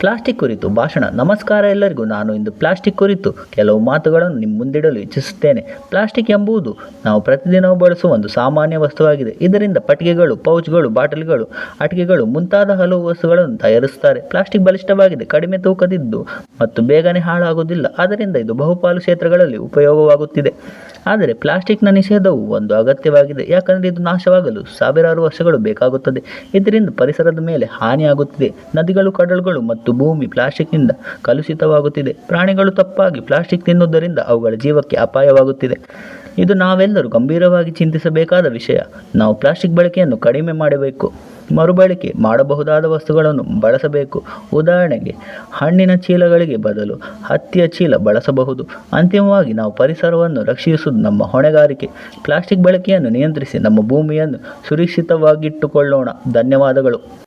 Plastic ಕುರಿತು ಭಾಷಣ. ನಮಸ್ಕಾರ ಎಲ್ಲರಿಗೂ. ನಾನು ಇಂದು ಪ್ಲಾಸ್ಟಿಕ್ ಕುರಿತು ಕೆಲವು ಮಾತುಗಳನ್ನು ನಿಮ್ಮ ಮುಂದಿಡಲು ಇಚ್ಛಿಸುತ್ತೇನೆ. ಪ್ಲಾಸ್ಟಿಕ್ ಎಂಬುದು ನಾವು ಪ್ರತಿದಿನವೂ ಬಳಸುವ ಒಂದು ಸಾಮಾನ್ಯ ವಸ್ತುವಾಗಿದೆ. ಇದರಿಂದ ಪಟ್ಟಿಗೆಗಳು ಪೌಚ್ಗಳು, ಬಾಟಲಿಗಳು ಅಟಿಕೆಗಳು ಮುಂತಾದ ಹಲವು ವಸ್ತುಗಳನ್ನು ತಯಾರಿಸುತ್ತಾರೆ. ಪ್ಲಾಸ್ಟಿಕ್ ಬಲಿಷ್ಠವಾಗಿದೆ, ಕಡಿಮೆ ತೂಕದಿದ್ದು ಮತ್ತು ಬೇಗನೆ ಹಾಳಾಗುವುದಿಲ್ಲ. ಆದ್ದರಿಂದ ಇದು ಬಹುಪಾಲು ಕ್ಷೇತ್ರಗಳಲ್ಲಿ ಉಪಯೋಗವಾಗುತ್ತಿದೆ. ಆದರೆ ಪ್ಲಾಸ್ಟಿಕ್ನ ನಿಷೇಧವು ಒಂದು ಅಗತ್ಯವಾಗಿದೆ. ಯಾಕಂದರೆ ಇದು ನಾಶವಾಗಲು ಸಾವಿರಾರು ವರ್ಷಗಳು ಬೇಕಾಗುತ್ತದೆ. ಇದರಿಂದ ಪರಿಸರದ ಮೇಲೆ ಹಾನಿಯಾಗುತ್ತಿದೆ ನದಿಗಳು, ಕಡಲುಗಳು ಮತ್ತು ಭೂಮಿ ಪ್ಲಾಸ್ಟಿಕ್ನಿಂದ ಕಲುಷಿತವಾಗುತ್ತಿದೆ. ಪ್ರಾಣಿಗಳು ತಪ್ಪಾಗಿ ಪ್ಲಾಸ್ಟಿಕ್ ತಿನ್ನುವುದರಿಂದ ಅವುಗಳ ಜೀವಕ್ಕೆ ಅಪಾಯವಾಗುತ್ತಿದೆ. ಇದು ನಾವೆಲ್ಲರೂ ಗಂಭೀರವಾಗಿ ಚಿಂತಿಸಬೇಕಾದ ವಿಷಯ. ನಾವು ಪ್ಲಾಸ್ಟಿಕ್ ಬಳಕೆಯನ್ನು ಕಡಿಮೆ ಮಾಡಬೇಕು. ಮರುಬಳಕೆ ಮಾಡಬಹುದಾದ ವಸ್ತುಗಳನ್ನು ಬಳಸಬೇಕು. ಉದಾಹರಣೆಗೆ, ಹಣ್ಣಿನ ಚೀಲಗಳಿಗೆ ಬದಲು ಹತ್ತಿಯ ಚೀಲ ಬಳಸಬಹುದು. ಅಂತಿಮವಾಗಿ, ನಾವು ಪರಿಸರವನ್ನು ರಕ್ಷಿಸುವುದು ನಮ್ಮ ಹೊಣೆಗಾರಿಕೆ. ಪ್ಲಾಸ್ಟಿಕ್ ಬಳಕೆಯನ್ನು ನಿಯಂತ್ರಿಸಿ ನಮ್ಮ ಭೂಮಿಯನ್ನು ಸುರಕ್ಷಿತವಾಗಿಟ್ಟುಕೊಳ್ಳೋಣ. ಧನ್ಯವಾದಗಳು.